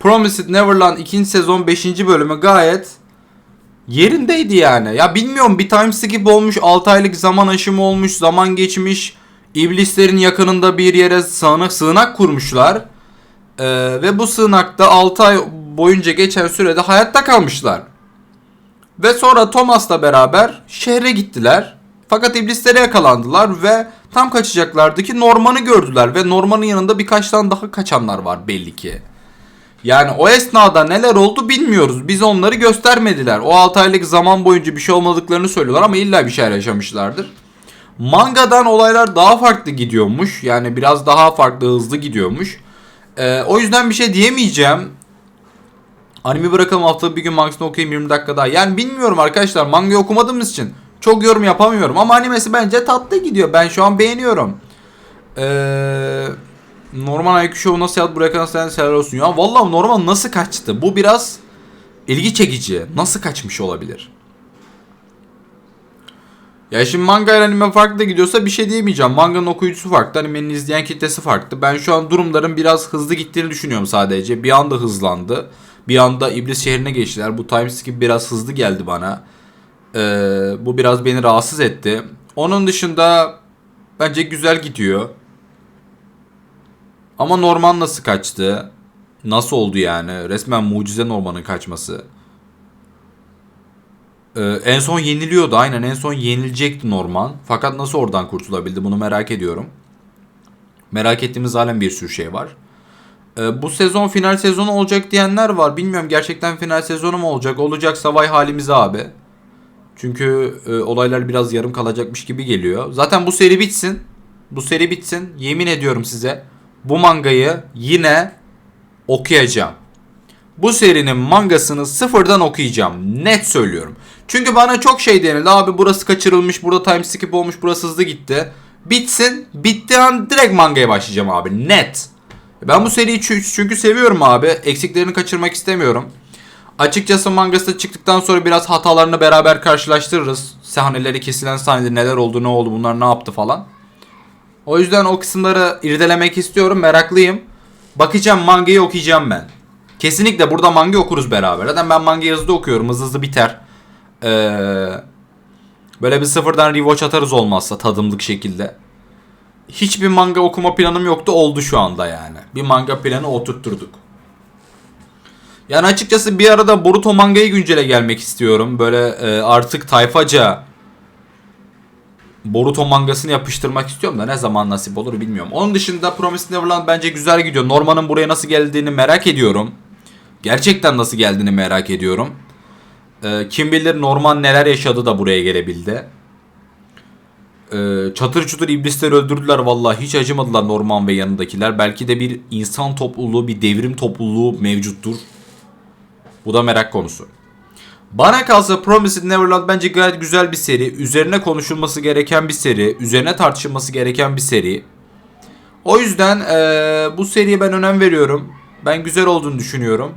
Promised Neverland 2. sezon 5. bölümü gayet yerindeydi yani. Ya bilmiyorum bir time skip olmuş 6 aylık zaman aşımı olmuş zaman geçmiş. İblislerin yakınında bir yere sığınak, sığınak kurmuşlar. Ee, ve bu sığınakta 6 ay boyunca geçen sürede hayatta kalmışlar. Ve sonra Thomas'la beraber şehre gittiler. Fakat iblislere yakalandılar ve tam kaçacaklardı ki Norman'ı gördüler. Ve Norman'ın yanında birkaç tane daha kaçanlar var belli ki. Yani o esnada neler oldu bilmiyoruz. Biz onları göstermediler. O 6 aylık zaman boyunca bir şey olmadıklarını söylüyorlar ama illa bir şeyler yaşamışlardır. Mangadan olaylar daha farklı gidiyormuş. Yani biraz daha farklı hızlı gidiyormuş. Ee, o yüzden bir şey diyemeyeceğim. Anime bırakalım haftada bir gün mangasını okuyayım 20 dakika daha. Yani bilmiyorum arkadaşlar manga okumadığımız için çok yorum yapamıyorum. Ama animesi bence tatlı gidiyor. Ben şu an beğeniyorum. Eee... Norman IQ Show'u nasıl yaptı buraya kadar sen selam olsun. Ya vallahi Norman nasıl kaçtı? Bu biraz ilgi çekici. Nasıl kaçmış olabilir? Ya şimdi manga ile anime farklı gidiyorsa bir şey diyemeyeceğim. Manga'nın okuyucusu farklı, animenin izleyen kitlesi farklı. Ben şu an durumların biraz hızlı gittiğini düşünüyorum sadece. Bir anda hızlandı. Bir anda İblis şehrine geçtiler. Bu time skip biraz hızlı geldi bana. Ee, bu biraz beni rahatsız etti. Onun dışında bence güzel gidiyor. Ama Norman nasıl kaçtı? Nasıl oldu yani? Resmen mucize Norman'ın kaçması. Ee, en son yeniliyordu aynen en son yenilecekti Norman. Fakat nasıl oradan kurtulabildi bunu merak ediyorum. Merak ettiğimiz halen bir sürü şey var. Ee, bu sezon final sezonu olacak diyenler var. Bilmiyorum gerçekten final sezonu mu olacak? Olacaksa vay halimize abi. Çünkü e, olaylar biraz yarım kalacakmış gibi geliyor. Zaten bu seri bitsin. Bu seri bitsin. Yemin ediyorum size. Bu mangayı yine okuyacağım. Bu serinin mangasını sıfırdan okuyacağım. Net söylüyorum. Çünkü bana çok şey denildi. Abi burası kaçırılmış, burada time skip olmuş, burası hızlı gitti. Bitsin. Bittiği an direkt mangaya başlayacağım abi. Net. Ben bu seriyi çü- çünkü seviyorum abi. Eksiklerini kaçırmak istemiyorum. Açıkçası mangası çıktıktan sonra biraz hatalarını beraber karşılaştırırız. Sahneleri kesilen sahnede neler oldu, ne oldu, bunlar ne yaptı falan. O yüzden o kısımları irdelemek istiyorum. Meraklıyım. Bakacağım mangayı okuyacağım ben. Kesinlikle burada manga okuruz beraber. Zaten ben mangayı hızlı okuyorum. Hızlı hızlı biter. Ee, böyle bir sıfırdan rewatch atarız olmazsa tadımlık şekilde. Hiçbir manga okuma planım yoktu. Oldu şu anda yani. Bir manga planı oturtturduk. Yani açıkçası bir arada Boruto mangayı güncele gelmek istiyorum. Böyle e, artık tayfaca Boruto mangasını yapıştırmak istiyorum da ne zaman nasip olur bilmiyorum. Onun dışında Promised Neverland bence güzel gidiyor. Norman'ın buraya nasıl geldiğini merak ediyorum. Gerçekten nasıl geldiğini merak ediyorum. Ee, kim bilir Norman neler yaşadı da buraya gelebildi. Ee, çatır çutur iblisleri öldürdüler vallahi hiç acımadılar Norman ve yanındakiler. Belki de bir insan topluluğu, bir devrim topluluğu mevcuttur. Bu da merak konusu. Bana kalsa Promised Neverland bence gayet güzel bir seri. Üzerine konuşulması gereken bir seri. Üzerine tartışılması gereken bir seri. O yüzden eee, bu seriye ben önem veriyorum. Ben güzel olduğunu düşünüyorum.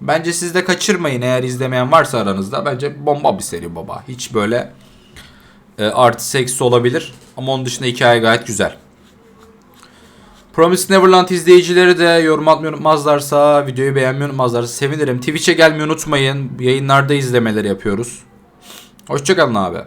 Bence siz de kaçırmayın eğer izlemeyen varsa aranızda. Bence bomba bir seri baba. Hiç böyle e, artı seksi olabilir. Ama onun dışında hikaye gayet güzel. Promised Neverland izleyicileri de yorum atmayı unutmazlarsa, videoyu beğenmeyi unutmazlarsa sevinirim. Twitch'e gelmeyi unutmayın. Yayınlarda izlemeleri yapıyoruz. Hoşçakalın abi.